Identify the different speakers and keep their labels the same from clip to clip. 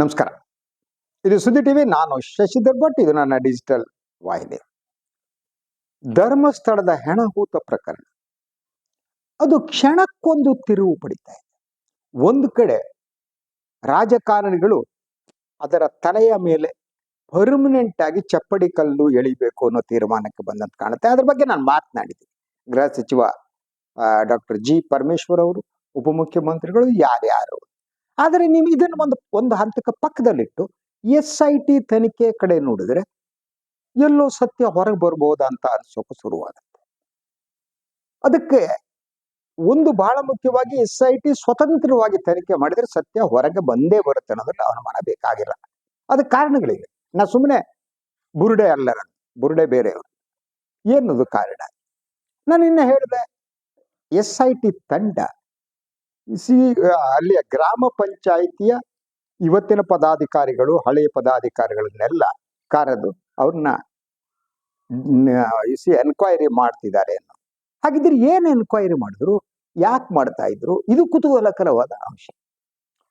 Speaker 1: ನಮಸ್ಕಾರ. ಇದು ಸುದ್ದಿ ಟಿವಿ. ನಾನು ಶಶಿಧರ್ ಭಟ್ ಇದು ನನ್ನ ಡಿಜಿಟಲ್ ವಾಹಿನಿ. ಧರ್ಮಸ್ಥಳದ ಹೆಣಹೂತ ಪ್ರಕರಣ. ಅದು ಕ್ಷಣಕ್ಕೊಂದು ತಿರುವು ಪಡಿತಾ ಇದೆ. ಒಂದು ಕಡೆ ರಾಜಕಾರಣಿಗಳು ಅದರ ತಲೆಯ ಮೇಲೆ ಪರ್ಮನೆಂಟ್ ಆಗಿ ಚಪ್ಪಡಿ ಕಲ್ಲು ಎಳಿಬೇಕು ಅನ್ನೋ ತೀರ್ಮಾನಕ್ಕೆ ಬಂದಂತ ಕಾಣುತ್ತೆ. ಅದ್ರ ಬಗ್ಗೆ ನಾನು ಮಾತನಾಡಿದ್ದೀನಿ. ಗೃಹ ಸಚಿವ ಡಾಕ್ಟರ್ ಜಿ ಪರಮೇಶ್ವರ್ ಅವರು, ಉಪಮುಖ್ಯಮಂತ್ರಿಗಳು ಯಾರ್ಯಾರು? ಆದರೆ ನೀವು ಇದನ್ನು ಒಂದು ಒಂದು ಹಂತಕ್ಕೆ ಪಕ್ಕದಲ್ಲಿಟ್ಟು ಎಸ್ ಐ ಟಿ ತನಿಖೆ ಕಡೆ ನೋಡಿದ್ರೆ ಎಲ್ಲೋ ಸತ್ಯ ಹೊರಗೆ ಬರ್ಬೋದಾ ಅಂತ ಅನ್ಸೋಕೆ ಶುರುವಾಗುತ್ತೆ. ಅದಕ್ಕೆ ಒಂದು ಬಹಳ ಮುಖ್ಯವಾಗಿ ಎಸ್ ಐ ಟಿ ಸ್ವತಂತ್ರವಾಗಿ ತನಿಖೆ ಮಾಡಿದ್ರೆ ಸತ್ಯ ಹೊರಗೆ ಬಂದೇ ಬರುತ್ತೆ ಅನ್ನೋದ್ರಲ್ಲಿ ಅನುಮಾನ ಬೇಕಾಗಿಲ್ಲ. ಅದಕ್ಕೆ ಕಾರಣಗಳಿವೆ. ನಾ ಸುಮ್ಮನೆ ಬುರುಡೆ ಅಲ್ಲ ನಾನು ಬುರುಡೆ ಬೇರೆಯವರು. ಏನದು ಕಾರಣ? ನಾನು ಇನ್ನ ಹೇಳಿದೆ, ಎಸ್ ಐ ಟಿ ತಂಡ ಸಿ ಅಲ್ಲಿಯ ಗ್ರಾಮ ಪಂಚಾಯಿತಿಯ ಇವತ್ತಿನ ಪದಾಧಿಕಾರಿಗಳು, ಹಳೆಯ ಪದಾಧಿಕಾರಿಗಳನ್ನೆಲ್ಲ ಕರೆದು. ಅವ್ರನ್ನ ಸಿ ಎನ್ಕ್ವೈರಿ ಮಾಡ್ತಿದ್ದಾರೆ ಅನ್ನೋ. ಹಾಗಿದ್ರೆ ಏನ್ ಎನ್ಕ್ವೈರಿ ಮಾಡಿದ್ರು? ಯಾಕೆ ಮಾಡ್ತಾ ಇದ್ರು? ಇದು ಕುತೂಹಲಕರವಾದ ಅಂಶ.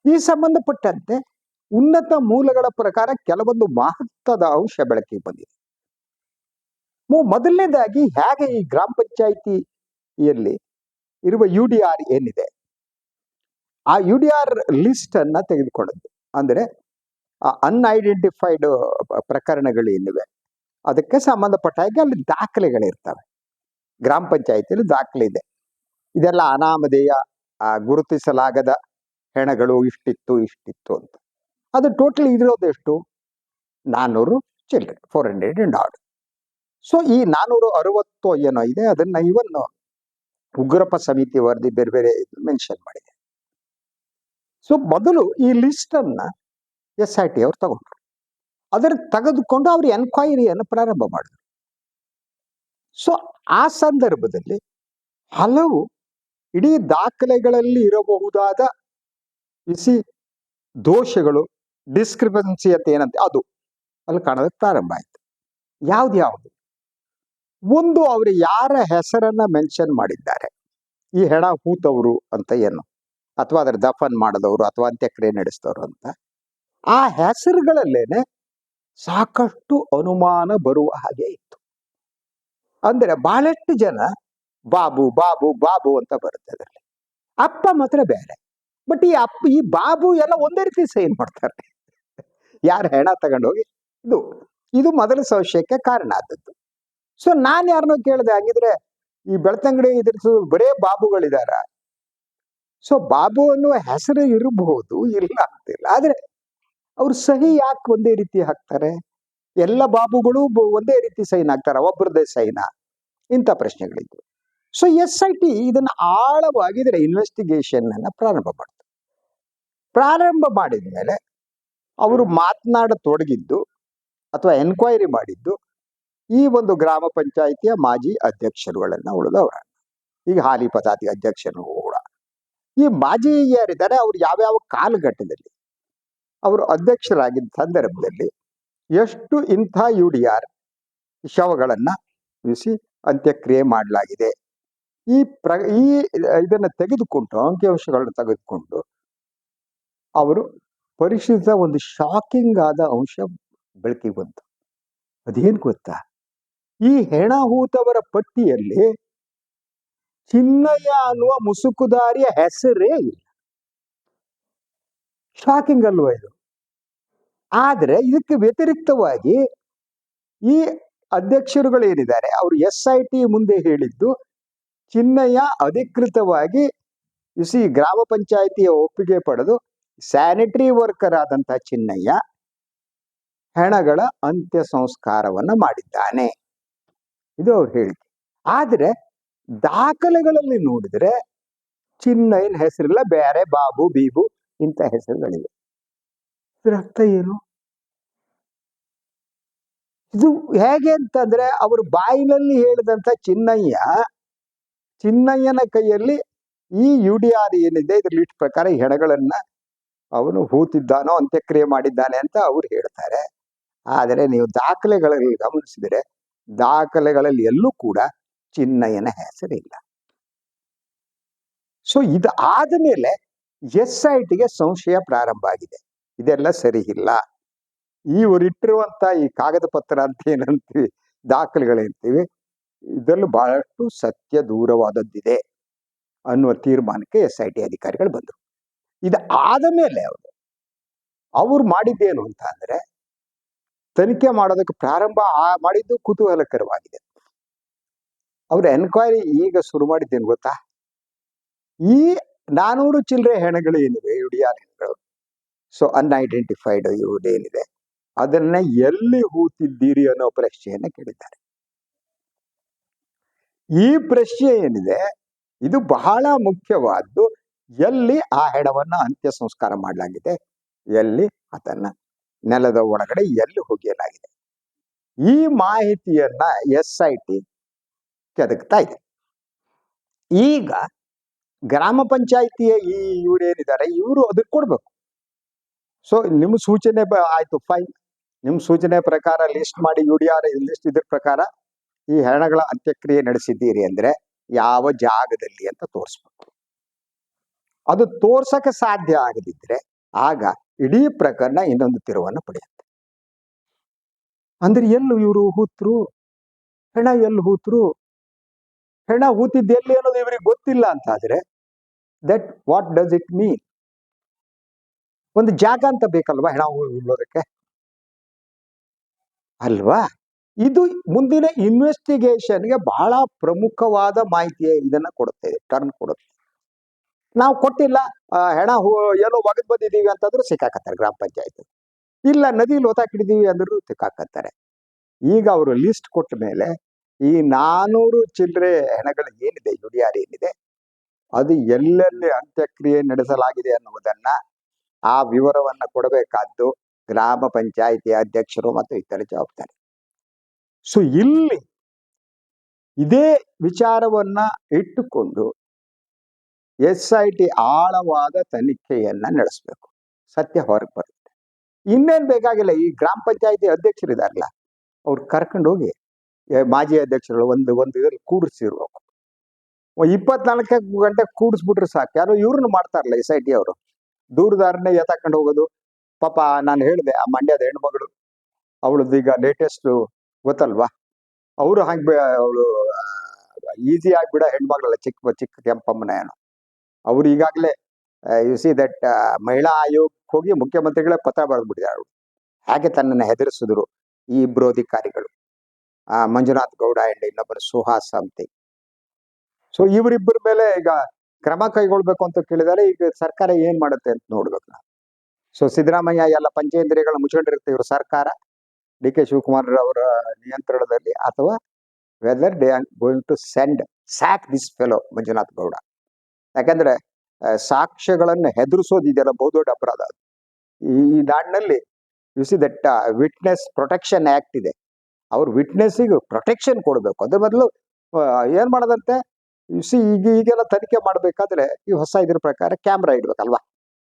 Speaker 1: ಈ ಸಂಬಂಧಪಟ್ಟಂತೆ ಉನ್ನತ ಮೂಲಗಳ ಪ್ರಕಾರ ಕೆಲವೊಂದು ಮಹತ್ವದ ಅಂಶ ಬೆಳಕಿಗೆ ಬಂದಿದೆ. ಮೊದಲನೇದಾಗಿ ಹೇಗೆ ಈ ಗ್ರಾಮ ಪಂಚಾಯಿತಿಯಲ್ಲಿ ಇರುವ ಯು ಡಿ ಆರ್ ಏನಿದೆ? ಆ ಯು ಡಿ ಆರ್ ಲಿಸ್ಟ್ ಅನ್ನ ತೆಗೆದುಕೊಂಡದ್ದು ಅಂದ್ರೆ ಅನ್ಐಡೆಂಟಿಫೈಡ್ ಪ್ರಕರಣಗಳು ಏನಿವೆ ಅದಕ್ಕೆ ಸಂಬಂಧಪಟ್ಟ ಹಾಗೆ ಅಲ್ಲಿ ದಾಖಲೆಗಳಿರ್ತವೆ. ಗ್ರಾಮ ಪಂಚಾಯಿತಿಯಲ್ಲಿ ದಾಖಲೆ ಇದೆ. ಇದೆಲ್ಲ ಅನಾಮಧೇಯ ಗುರುತಿಸಲಾಗದ ಹೆಣಗಳು ಇಷ್ಟಿತ್ತು ಇಷ್ಟಿತ್ತು ಅಂತ. ಅದು ಟೋಟಲ್ ಇರೋದೆಷ್ಟು ನಾನ್ನೂರು children four hundred and odd so ಈ ನಾನ್ನೂರು ಅರವತ್ತು ಏನೋ ಇದೆ, ಅದನ್ನ ಇವನ್ ಉಗ್ರಪ್ಪ ಸಮಿತಿ ವರದಿ ಬೇರೆ ಬೇರೆ ಮೆನ್ಷನ್ ಮಾಡಿದೆ. ಸೊ ಮೊದಲು ಈ ಲಿಸ್ಟ್ ಅನ್ನ ಎಸ್ ಐ ಟಿ ಅವ್ರು ತಗೊಂಡ್ರು. ಅದರ ತೆಗೆದುಕೊಂಡು ಅವ್ರ ಎನ್ಕ್ವೈರಿಯನ್ನು ಪ್ರಾರಂಭ ಮಾಡಿದ್ರು. ಸೊ ಆ ಸಂದರ್ಭದಲ್ಲಿ ಹಲವು ಇಡೀ ದಾಖಲೆಗಳಲ್ಲಿ ಇರಬಹುದಾದ ಬಿಸಿ ದೋಷಗಳು ಡಿಸ್ಕ್ರಿಪನ್ಸಿ ಅಂತ ಏನಂತೆ, ಅದು ಅಲ್ಲಿ ಕಾಣೋದಕ್ಕೆ ಪ್ರಾರಂಭ ಆಯ್ತು. ಯಾವ್ದು ಯಾವುದು? ಒಂದು ಅವರು ಯಾರ ಹೆಸರನ್ನ ಮೆನ್ಷನ್ ಮಾಡಿದ್ದಾರೆ? ಈ ಹೆಣ ಹೂತವರು ಅಂತ ಏನು? ಅಥವಾ ಅದರ ದಫನ್ ಮಾಡಿದವರು ಅಥವಾ ಅಂತ್ಯಕ್ರಿಯೆ ನಡೆಸಿದವರು ಅಂತ, ಆ ಹೆಸರುಗಳಲ್ಲೇನೆ ಸಾಕಷ್ಟು ಅನುಮಾನ ಬರುವ ಹಾಗೆ ಇತ್ತು. ಅಂದ್ರೆ ಬಹಳಷ್ಟು ಜನ ಬಾಬು ಬಾಬು ಬಾಬು ಅಂತ ಬರುತ್ತೆ ಅದರಲ್ಲಿ. ಅಪ್ಪ ಮಾತ್ರ ಬೇರೆ. ಬಟ್ ಈ ಅಪ್ಪ, ಈ ಬಾಬು ಎಲ್ಲ ಒಂದೇ ರೀತಿ ಸೈನ್ ಮಾಡ್ತಾರೆ. ಯಾರು ಹೆಣ ತಗೊಂಡೋಗಿ ಇದು ಇದು ಮೊದಲ ಸಂಶಯಕ್ಕೆ ಕಾರಣ ಆದದ್ದು. ಸೊ ನಾನು ಯಾರನ್ನೋ ಕೇಳಿದೆ, ಹಾಗಿದ್ರೆ ಈ ಬೆಳ್ತಂಗಡಿ ಇದ್ರ ಬರೇ ಬಾಬುಗಳಿದಾರ. ಸೊ ಬಾಬು ಅನ್ನುವ ಹೆಸರು ಇರಬಹುದು ಇಲ್ಲ ಅಂತಿಲ್ಲ. ಆದ್ರೆ ಅವ್ರು ಸಹಿ ಯಾಕೆ ಒಂದೇ ರೀತಿ ಹಾಕ್ತಾರೆ? ಎಲ್ಲ ಬಾಬುಗಳು ಒಂದೇ ರೀತಿ ಸೈನ್ ಹಾಕ್ತಾರೆ? ಒಬ್ಬರದೇ ಸೈನ? ಇಂಥ ಪ್ರಶ್ನೆಗಳಿದ್ವು. ಸೊ ಎಸ್ ಐ ಟಿ ಇದನ್ನ ಆಳವಾಗಿದ್ರೆ ಇನ್ವೆಸ್ಟಿಗೇಷನ್ ಅನ್ನ ಪ್ರಾರಂಭ ಮಾಡ್ತು. ಪ್ರಾರಂಭ ಮಾಡಿದ ಮೇಲೆ ಅವರು ಮಾತನಾಡತೊಡಗಿದ್ದು ಅಥವಾ ಎನ್ಕ್ವೈರಿ ಮಾಡಿದ್ದು ಈ ಒಂದು ಗ್ರಾಮ ಪಂಚಾಯಿತಿಯ ಮಾಜಿ ಅಧ್ಯಕ್ಷರುಗಳನ್ನ ಉಳಿದವರ. ಈಗ ಹಾಲಿ ಪದಾತಿ ಅಧ್ಯಕ್ಷರು ಈ ಮಾಜಿ ಯಾರಿದ್ದಾರೆ, ಅವ್ರು ಯಾವ್ಯಾವ ಕಾಲಘಟ್ಟದಲ್ಲಿ? ಅವರು ಅಧ್ಯಕ್ಷರಾಗಿದ್ದ ಸಂದರ್ಭದಲ್ಲಿ ಎಷ್ಟು ಇಂಥ ಯು ಡಿ ಆರ್ ಶವಗಳನ್ನು ಇರಿಸಿ ಅಂತ್ಯಕ್ರಿಯೆ ಮಾಡಲಾಗಿದೆ. ಈ ಪ್ರ, ಈ ಇದನ್ನು ತೆಗೆದುಕೊಂಡು ಅಂಕಿಅಂಶಗಳನ್ನ ತೆಗೆದುಕೊಂಡು ಅವರು ಪರಿಶೀಲಿಸಿದ ಒಂದು ಶಾಕಿಂಗ್ ಆದ ಅಂಶ ಬೆಳಕಿಗೆ ಬಂತು. ಅದೇನು ಗೊತ್ತಾ? ಈ ಹೆಣಹೂತವರ ಪಟ್ಟಿಯಲ್ಲಿ ಚಿನ್ನಯ್ಯ ಅನ್ನುವ ಮುಸುಕುದಾರಿಯ ಹೆಸರೇ ಇಲ್ಲ. ಶಾಕಿಂಗ್ ಅಲ್ವಾ ಇದು? ಆದ್ರೆ ಇದಕ್ಕೆ ವ್ಯತಿರಿಕ್ತವಾಗಿ ಈ ಅಧ್ಯಕ್ಷರುಗಳು ಏನಿದ್ದಾರೆ, ಅವರು ಎಸ್ ಐ ಟಿ ಮುಂದೆ ಹೇಳಿದ್ದು, ಚಿನ್ನಯ್ಯ ಅಧಿಕೃತವಾಗಿ ಸಿ ಗ್ರಾಮ ಪಂಚಾಯಿತಿಯ ಒಪ್ಪಿಗೆ ಪಡೆದು ಸ್ಯಾನಿಟರಿ ವರ್ಕರ್ ಆದಂತಹ ಚಿನ್ನಯ್ಯ ಹೆಣಗಳ ಅಂತ್ಯ ಸಂಸ್ಕಾರವನ್ನು ಮಾಡಿದ್ದಾನೆ. ಇದು ಅವ್ರು ಹೇಳಿಕೆ. ಆದ್ರೆ ದಾಖಲೆಗಳಲ್ಲಿ ನೋಡಿದ್ರೆ ಚಿನ್ನಯ್ಯನ ಹೆಸರಿಲ್ಲ, ಬೇರೆ ಬಾಬು, ಬೀಬು ಇಂಥ ಹೆಸರುಗಳಿವೆ. ಅರ್ಥ ಏನು? ಇದು ಹೇಗೆ ಅಂತಂದ್ರೆ ಅವರು ಬಾಯಿನಲ್ಲಿ ಹೇಳಿದಂತ ಚಿನ್ನಯ್ಯ, ಚಿನ್ನಯ್ಯನ ಕೈಯಲ್ಲಿ ಈ ಯು ಡಿ ಆರ್ ಏನಿದೆ, ಇದ್ರ ಲಿಸ್ಟ್ ಪ್ರಕಾರ ಹೆಣಗಳನ್ನ ಅವನು ಹೂತಿದ್ದಾನೋ, ಅಂತ್ಯಕ್ರಿಯೆ ಮಾಡಿದ್ದಾನೆ ಅಂತ ಅವ್ರು ಹೇಳ್ತಾರೆ. ಆದರೆ ನೀವು ದಾಖಲೆಗಳಲ್ಲಿ ಗಮನಿಸಿದರೆ, ದಾಖಲೆಗಳಲ್ಲಿ ಎಲ್ಲೂ ಕೂಡ ಚಿನ್ನಯ್ಯನ ಹೆಸರಿಲ್ಲ. ಸೊ ಇದು ಆದಮೇಲೆ ಎಸ್ ಐ ಟಿಗೆ ಸಂಶಯ ಪ್ರಾರಂಭ ಆಗಿದೆ. ಇದೆಲ್ಲ ಸರಿ ಇಲ್ಲ ಇವರಿಟ್ಟಿರುವಂತ ಈ ಕಾಗದ ಪತ್ರ ಅಂತ ಏನಂತೀವಿ, ದಾಖಲೆಗಳೇಂತೀವಿ, ಇದರಲ್ಲೂ ಬಹಳಷ್ಟು ಸತ್ಯ ದೂರವಾದದ್ದಿದೆ ಅನ್ನುವ ತೀರ್ಮಾನಕ್ಕೆ ಎಸ್ ಐ ಟಿ ಅಧಿಕಾರಿಗಳು ಬಂದರು. ಇದು ಆದ ಮೇಲೆ ಅವರು, ಅವ್ರು ಮಾಡಿದ್ದೇನು ಅಂತ ಅಂದ್ರೆ, ತನಿಖೆ ಮಾಡೋದಕ್ಕೆ ಪ್ರಾರಂಭ ಮಾಡಿದ್ದು ಕುತೂಹಲಕರವಾಗಿದೆ. ಅವ್ರ ಎನ್ಕ್ವೈರಿ ಈಗ ಶುರು ಮಾಡಿದ್ದೇನು ಗೊತ್ತಾ? ಈ ನಾನೂರು ಚಿಲ್ಲರೆ ಹೆಣಗಳು ಏನಿವೆ ಯುಡಿಆರ್ ಹೆಣಗಳು. ಸೊ ಅನ್ಐಡೆಂಟಿಫೈಡ್ ಇವುದೇನಿದೆ ಅದನ್ನ ಎಲ್ಲಿ ಹೂತಿದ್ದೀರಿ ಅನ್ನೋ ಪ್ರಶ್ನೆಯನ್ನು ಕೇಳಿದ್ದಾರೆ. ಈ ಪ್ರಶ್ನೆ ಏನಿದೆ, ಇದು ಬಹಳ ಮುಖ್ಯವಾದ್ದು, ಎಲ್ಲಿ ಆ ಹೆಣವನ್ನ ಅಂತ್ಯ ಸಂಸ್ಕಾರ ಮಾಡಲಾಗಿದೆ, ಎಲ್ಲಿ ಅದನ್ನ ನೆಲದ ಒಳಗಡೆ ಎಲ್ಲಿ ಹೋಗಿಯಲಾಗಿದೆ. ಈ ಮಾಹಿತಿಯನ್ನ ಎಸ್ ಐ ಟಿ ಕೆದಕ್ತಾ ಇದೆ ಈಗ ಗ್ರಾಮ ಪಂಚಾಯಿತಿಯ ಈ ಏನಿದಾರೆ ಇವರು ಅದಕ್ಕೆ ಕೊಡ್ಬೇಕು. ಸೊ ನಿಮ್ಮ ಸೂಚನೆ ಬ- ಆಯ್ತು ಫೈನ್ ನಿಮ್ಮ ಸೂಚನೆ ಪ್ರಕಾರ ಲಿಸ್ಟ್ ಮಾಡಿ ಯು ಡಿ ಆರ್ ಲಿಸ್ಟ್ ಇದ್ರ ಪ್ರಕಾರ ಈ ಹೆಣಗಳ ಅಂತ್ಯಕ್ರಿಯೆ ನಡೆಸಿದ್ದೀರಿ ಅಂದ್ರೆ ಯಾವ ಜಾಗದಲ್ಲಿ ಅಂತ ತೋರಿಸ್ಬೇಕು. ಅದು ತೋರ್ಸಕ್ಕೆ ಸಾಧ್ಯ ಆಗದಿದ್ರೆ ಆಗ ಇಡೀ ಪ್ರಕರಣ ಇನ್ನೊಂದು ತಿರುವನ್ನು ಪಡೆಯುತ್ತೆ. ಅಂದ್ರೆ ಎಲ್ಲಿ ಇವರು ಹೂತ್ರು, ಹೆಣ ಎಲ್ಲಿ ಹೂತ್ರು ಹೆಣ ಹೂತಿದ್ದು ಎಲ್ಲಿ ಅನ್ನೋದು ಇವರಿಗೆ ಗೊತ್ತಿಲ್ಲ ಅಂತ ಆದ್ರೆ that what does it mean ಒಂದು ಜಾಗ ಅಂತ ಬೇಕಲ್ವಾ ಹೆಣ ಉಳ್ಳೋದಕ್ಕೆ? ಅಲ್ವಾ? ಇದು ಮುಂದಿನ ಇನ್ವೆಸ್ಟಿಗೇಷನ್ಗೆ ಬಹಳ ಪ್ರಮುಖವಾದ ಮಾಹಿತಿ ಇದನ್ನ ಕೊಡುತ್ತೆ ಟರ್ನ್ ಕೊಡುತ್ತೆ. ನಾವು ಕೊಟ್ಟಿಲ್ಲ ಹೆಣ ಹೂ ಏನೋ ಒಗದ್ ಬಂದಿದ್ದೀವಿ ಅಂತಂದ್ರೆ ಸಿಕ್ಕಾಕತ್ತಾರೆ ಗ್ರಾಮ ಪಂಚಾಯತ್. ಇಲ್ಲ ನದಿಲಿ ಹೊತ್ತಾಕಿಡಿದೀವಿ ಅಂದ್ರೂ ಸಿಕ್ಕಾಕತ್ತಾರೆ. ಈಗ ಅವರು ಲಿಸ್ಟ್ ಕೊಟ್ಟ ಮೇಲೆ ಈ ನಾನೂರು ಚಿಲ್ಲರೆ ಹೆಣಗಳು ಏನಿದೆ ಯುಡಿಯಾರ್ ಏನಿದೆ? ಅದು ಎಲ್ಲೆಲ್ಲಿ ಅಂತ್ಯಕ್ರಿಯೆ ನಡೆಸಲಾಗಿದೆ ಅನ್ನುವುದನ್ನ ಆ ವಿವರವನ್ನ ಕೊಡಬೇಕಾದ್ದು ಗ್ರಾಮ ಪಂಚಾಯಿತಿ ಅಧ್ಯಕ್ಷರು ಮತ್ತು ಇತರ ಜವಾಬ್ದಾರಿ. ಸೊ ಇಲ್ಲಿ ಇದೇ ವಿಚಾರವನ್ನ ಇಟ್ಟುಕೊಂಡು ಎಸ್ ಐ ಟಿ ಆಳವಾದ ತನಿಖೆಯನ್ನ ನಡೆಸಬೇಕು. ಸತ್ಯ ಹೊರಗೆ ಬರುತ್ತೆ. ಇನ್ನೇನ್ ಬೇಕಾಗಿಲ್ಲ, ಈ ಗ್ರಾಮ ಪಂಚಾಯಿತಿ ಅಧ್ಯಕ್ಷರಿದಾರಲ್ಲ, ಅವ್ರು ಕರ್ಕೊಂಡು ಹೋಗಿ ಮಾಜಿ ಅಧ್ಯಕ್ಷರುಗಳು ಒಂದು ಒಂದು ಇದರಲ್ಲಿ ಕೂಡಿಸಿರ್ಬೇಕು. ಇಪ್ಪತ್ನಾಲ್ಕು ಗಂಟೆ ಕೂಡಿಸ್ಬಿಟ್ರೆ ಸಾಕು. ಯಾರು ಇವ್ರನ್ನ ಮಾಡ್ತಾರಲ್ಲ ಎಸ್ ಐ ಟಿ ಅವರು. ದೂರದಾರನ್ನೇ ಎತ್ತಾಕೊಂಡು ಹೋಗೋದು. ಪಾಪ, ನಾನು ಹೇಳಿದೆ, ಆ ಮಂಡ್ಯದ ಹೆಣ್ಮಗಳು, ಅವಳದ್ದು ಈಗ ಲೇಟೆಸ್ಟು ಗೊತ್ತಲ್ವಾ? ಅವರು ಹಾಗೆ ಅವಳು ಈಸಿ ಆಗಿಬಿಡ ಹೆಣ್ಮಗಳಲ್ಲ, ಚಿಕ್ಕ ಚಿಕ್ಕ ಕೆಂಪಮ್ಮನ ಏನು. ಅವ್ರು ಈಗಾಗಲೇ ಯು ಸಿ ದಟ್ ಮಹಿಳಾ ಆಯೋಗಕ್ಕೆ ಹೋಗಿ ಮುಖ್ಯಮಂತ್ರಿಗಳೇ ಪತ್ರ ಬರೆದ್ಬಿಟ್ಟಿದ್ದಾರೆ. ಅವಳು ಹಾಗೆ ತನ್ನನ್ನು ಹೆದರಿಸಿದ್ರು ಈ ಇಬ್ಬರು ಅಧಿಕಾರಿಗಳು ಆ, ಮಂಜುನಾಥ್ ಗೌಡ ಅಂಡ್ ಇನ್ನೊಬ್ಬರು ಸುಹಾಸ್ ಸಂಥಿಂಗ್ ಸೊ ಇವರಿಬ್ಬರ ಮೇಲೆ ಈಗ ಕ್ರಮ ಕೈಗೊಳ್ಬೇಕು ಅಂತ ಕೇಳಿದ್ದಾರೆ ಈಗ ಸರ್ಕಾರ ಏನ್ ಮಾಡುತ್ತೆ ಅಂತ ನೋಡ್ಬೇಕು ನಾವು. ಸೊ ಸಿದ್ದರಾಮಯ್ಯ ಎಲ್ಲ ಪಂಚೇಂದ್ರಿಯಗಳ ಮುಚ್ಕೊಂಡಿರುತ್ತೆ ಇವ್ರ ಸರ್ಕಾರ. ಡಿ ಕೆ ಶಿವಕುಮಾರ್ ಅವರ ನಿಯಂತ್ರಣದಲ್ಲಿ ಅಥವಾ whether they are going to send sack this fellow Manjunath Gowda. ಯಾಕಂದ್ರೆ ಸಾಕ್ಷ್ಯಗಳನ್ನು ಹೆದರಿಸೋದಿದೆಯಲ್ಲ ಬಹುದೊಡ್ಡ ಅಪರಾಧ ಈ ನಾಡಿನಲ್ಲಿ you see that witness protection act ಇದೆ. ಅವ್ರ ವಿಟ್ನೆಸ್ಸಿಗೆ ಪ್ರೊಟೆಕ್ಷನ್ ಕೊಡಬೇಕು. ಅದ್ರ ಬದಲು ಏನು ಮಾಡೋದಂತೆ? ಸಿ ಈಗ, ಈಗೆಲ್ಲ ತನಿಖೆ ಮಾಡಬೇಕಾದ್ರೆ ಈ ಹೊಸ ಇದ್ರ ಪ್ರಕಾರ ಕ್ಯಾಮ್ರಾ ಇಡ್ಬೇಕಲ್ವಾ?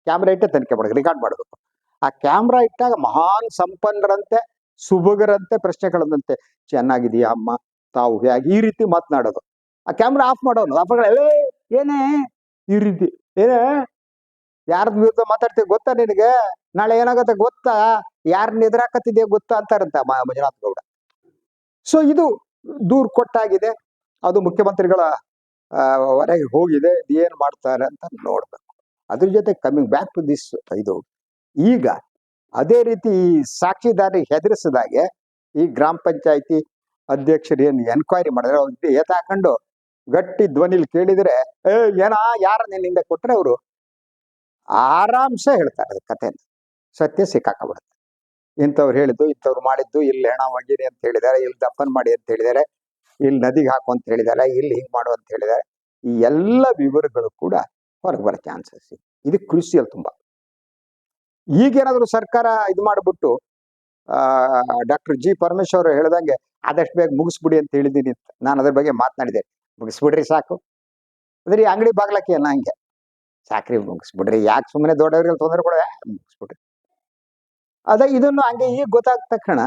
Speaker 1: ಕ್ಯಾಮ್ರಾ ಇಟ್ಟೆ ತನಿಖೆ ಮಾಡಬೇಕು ರೆಕಾರ್ಡ್ ಮಾಡಬೇಕು. ಆ ಕ್ಯಾಮ್ರಾ ಇಟ್ಟಾಗ ಮಹಾನ್ ಸಂಪನ್ನರಂತೆ ಸುಭಗರಂತೆ ಪ್ರಶ್ನೆಗಳಂತೆ, ಚೆನ್ನಾಗಿದೆಯಾ ಅಮ್ಮ? ತಾವು ಹೇಗೆ? ಈ ರೀತಿ ಮಾತನಾಡೋದು. ಆ ಕ್ಯಾಮ್ರಾ ಆಫ್ ಮಾಡೋನು ಏ, ಏನೇ? ಈ ರೀತಿ, ಏನೇ? ಯಾರ್ದ ವಿರುದ್ಧ ಮಾತಾಡ್ತೀವಿ ಗೊತ್ತಾ ನಿನಗೆ? ನಾಳೆ ಏನಾಗುತ್ತೆ ಗೊತ್ತಾ? ಯಾರನ್ನ ಎದುರಾಕತ್ತಿದ್ಯಾ ಗೊತ್ತಾ ಅಂತಾರಂತ ಮಂಜುನಾಥ್ ಗೌಡ. ಸೊ ಇದು ದೂರ್ ಕೊಟ್ಟಾಗಿದೆ. ಅದು ಮುಖ್ಯಮಂತ್ರಿಗಳ ವರೆಗೆ ಹೋಗಿದೆ. ಏನ್ ಮಾಡ್ತಾರೆ ಅಂತ ನೋಡಬೇಕು. ಅದ್ರ ಜೊತೆ ಕಮ್ಮಿಂಗ್ ಬ್ಯಾಕ್ ಟು ದಿಸ್ ಇದು. ಈಗ ಅದೇ ರೀತಿ ಈ ಸಾಕ್ಷಿದಾರಿ ಹೆದರಿಸಿದಾಗೆ ಈ ಗ್ರಾಮ ಪಂಚಾಯತಿ ಅಧ್ಯಕ್ಷರು ಏನು ಎನ್ಕ್ವೈರಿ ಮಾಡಿದ್ರೆ ಅವ್ರಿಗೆ ಎತ್ತಾಕೊಂಡು ಗಟ್ಟಿ ಧ್ವನಿಲಿ ಕೇಳಿದ್ರೆ, ಏ, ಏನಾ, ಯಾರ ನಿನ್ನಿಂದ ಕೊಟ್ರೆ ಅವರು? ಆರಾಮ್ಸೆ ಹೇಳ್ತಾರೆ ಕಥೆನ. ಸತ್ಯ ಸಿಕ್ಕಾಕಬಿಡುತ್ತೆ ಇಂಥವ್ರು ಹೇಳಿದ್ದು, ಇಂಥವ್ರು ಮಾಡಿದ್ದು, ಇಲ್ಲಿ ಹೆಣ ಒಗಿರಿ ಅಂತ ಹೇಳಿದ್ದಾರೆ, ಇಲ್ಲಿ ದಪ್ಪನ್ ಮಾಡಿ ಅಂತ ಹೇಳಿದ್ದಾರೆ, ಇಲ್ಲಿ ನದಿಗೆ ಹಾಕು ಅಂತ ಹೇಳಿದ್ದಾರೆ, ಇಲ್ಲಿ ಹಿಂಗ್ ಮಾಡು ಅಂತ ಹೇಳಿದ್ದಾರೆ. ಈ ಎಲ್ಲ ವಿವರಗಳು ಕೂಡ ಹೊರಗೆ ಬರೋ ಚಾನ್ಸಸ್ ಇದೆ ಕೃಷಿಯಲ್ಲಿ ತುಂಬಾ. ಈಗೇನಾದರೂ ಸರ್ಕಾರ ಇದು ಮಾಡಿಬಿಟ್ಟು ಡಾಕ್ಟರ್ ಜಿ ಪರಮೇಶ್ವರ್ ಹೇಳ್ದಂಗೆ ಆದಷ್ಟು ಬೇಗ ಮುಗಿಸ್ಬಿಡಿ ಅಂತ ಹೇಳಿದ್ದೀನಿ ಅಂತ ನಾನು ಅದ್ರ ಬಗ್ಗೆ ಮಾತನಾಡಿದೆ. ಮುಗಿಸ್ಬಿಡ್ರಿ ಸಾಕು. ಅಂದ್ರೆ ಅಂಗಡಿ ಬಾಗ್ಲಕ್ಕೆ ಅಲ್ಲ ಹಂಗೆ? ಸಾಕ್ರಿ ಮುಗಿಸ್ಬಿಡ್ರಿ. ಯಾಕೆ ಸುಮ್ಮನೆ ದೊಡ್ಡವ್ರಿಗೆ ತೊಂದರೆ ಕೊಡ ಮುಗಿಸ್ಬಿಡ್ರಿ. ಅದೇ ಇದನ್ನು ಹಂಗೆ ಈಗ ಗೊತ್ತಾದ ತಕ್ಷಣ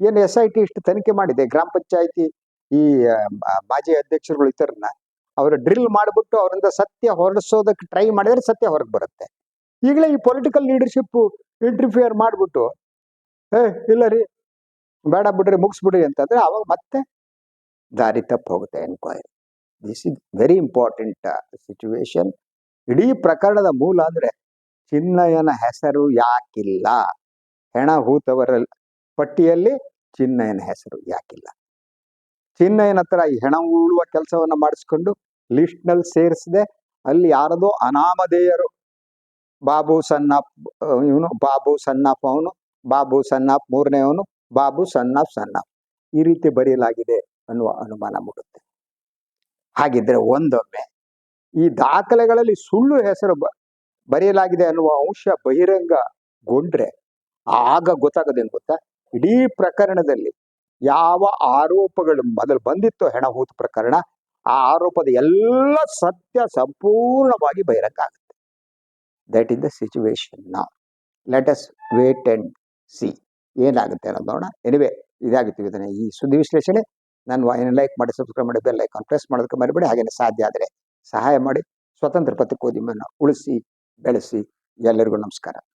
Speaker 1: ಏನು ಎಸ್ ಐ ಟಿ ಇಷ್ಟು ತನಿಖೆ ಮಾಡಿದೆ. ಗ್ರಾಮ ಪಂಚಾಯತಿ ಈ ಮಾಜಿ ಅಧ್ಯಕ್ಷರುಗಳು ಇತರನ್ನ ಅವರು ಡ್ರಿಲ್ ಮಾಡಿಬಿಟ್ಟು ಅವರಿಂದ ಸತ್ಯ ಹೊರಡಿಸೋದಕ್ಕೆ ಟ್ರೈ ಮಾಡಿದ್ರೆ ಸತ್ಯ ಹೊರಗೆ ಬರುತ್ತೆ. ಈಗಲೇ ಈ ಪೊಲಿಟಿಕಲ್ ಲೀಡರ್ಶಿಪ್ ಇಂಟರ್ಫಿಯರ್ ಮಾಡಿಬಿಟ್ಟು, ಏ, ಇಲ್ಲ ರೀ, ಬೇಡ ಬಿಡ್ರಿ, ಮುಗಿಸ್ಬಿಡ್ರಿ ಅಂತಂದ್ರೆ ಅವಾಗ ಮತ್ತೆ ದಾರಿ ತಪ್ಪು ಹೋಗುತ್ತೆ enquiry this is very important situation ಇಡೀ ಪ್ರಕರಣದ ಮೂಲ ಅಂದ್ರೆ ಚಿನ್ನಯ್ಯನ ಹೆಸರು ಯಾಕಿಲ್ಲ. ಹೆಣ ಹೂತವರ ಪಟ್ಟಿಯಲ್ಲಿ ಚಿನ್ನಯ್ಯನ ಹೆಸರು ಯಾಕಿಲ್ಲ. ಚಿನ್ನಯ್ಯನ ಹತ್ರ ಈ ಹೆಣ ಉಳುವ ಕೆಲಸವನ್ನ ಮಾಡಿಸ್ಕೊಂಡು ಲಿಸ್ಟ್ನಲ್ಲಿ ಸೇರಿಸದೆ ಅಲ್ಲಿ ಯಾರದೋ ಅನಾಮಧೇಯರು. ಬಾಬು ಸನ್ನಾಪ್ ಇವನು ಬಾಬು ಸನ್ನಾಪ್ ಅವನು, ಬಾಬು ಸನ್ನಾಪ್ ಮೂರನೇವನು ಬಾಬು ಸನ್ನಾಪ್ ಸನ್ನಾಪ್ ಈ ರೀತಿ ಬರೆಯಲಾಗಿದೆ ಅನ್ನುವ ಅನುಮಾನ ಮೂಡುತ್ತೆ. ಹಾಗಿದ್ರೆ ಒಂದೊಮ್ಮೆ ಈ ದಾಖಲೆಗಳಲ್ಲಿ ಸುಳ್ಳು ಹೆಸರು ಬರೆಯಲಾಗಿದೆ ಅನ್ನುವ ಅಂಶ ಬಹಿರಂಗಗೊಂಡ್ರೆ ಆಗ ಗೊತ್ತಾಗೋದೇನು ಗೊತ್ತಾ? ಇಡೀ ಪ್ರಕರಣದಲ್ಲಿ ಯಾವ ಆರೋಪಗಳು ಮೊದಲು ಬಂದಿತ್ತು ಹೆಣಹೂತು ಪ್ರಕರಣ, ಆ ಆರೋಪದ ಎಲ್ಲ ಸತ್ಯ ಸಂಪೂರ್ಣವಾಗಿ ಬಹಿರಂಗ ಆಗುತ್ತೆ ದಟ್ ಇಸ್ ದ ಸಿಚುವೇಶನ್ ನಾ let us wait and see ಏನಾಗುತ್ತೆ ಅನ್ನೋದು ನೋಡೋಣ. ಎನಿವೆ ಇದಾಗಿತ್ತು ಇದನ್ನ ಈ ಸುದ್ದಿ ವಿಶ್ಲೇಷಣೆ. ನಾನು ಏನು ಲೈಕ್ ಮಾಡಿ ಸಬ್ಸ್ಕ್ರೈಬ್ ಮಾಡಿ ಬೆಲ್ ಐಕಾನ್ ಪ್ರೆಸ್ ಮಾಡೋದಕ್ಕೆ ಮರಿಬೇಡಿ. ಹಾಗೇನೆ ಸಾಧ್ಯ ಆದರೆ ಸಹಾಯ ಮಾಡಿ. ಸ್ವತಂತ್ರ ಪತ್ರಿಕೋದ್ಯಮವನ್ನು ಉಳಿಸಿ, ಬೆಳೆಸಿ. ಎಲ್ಲರಿಗೂ ನಮಸ್ಕಾರ.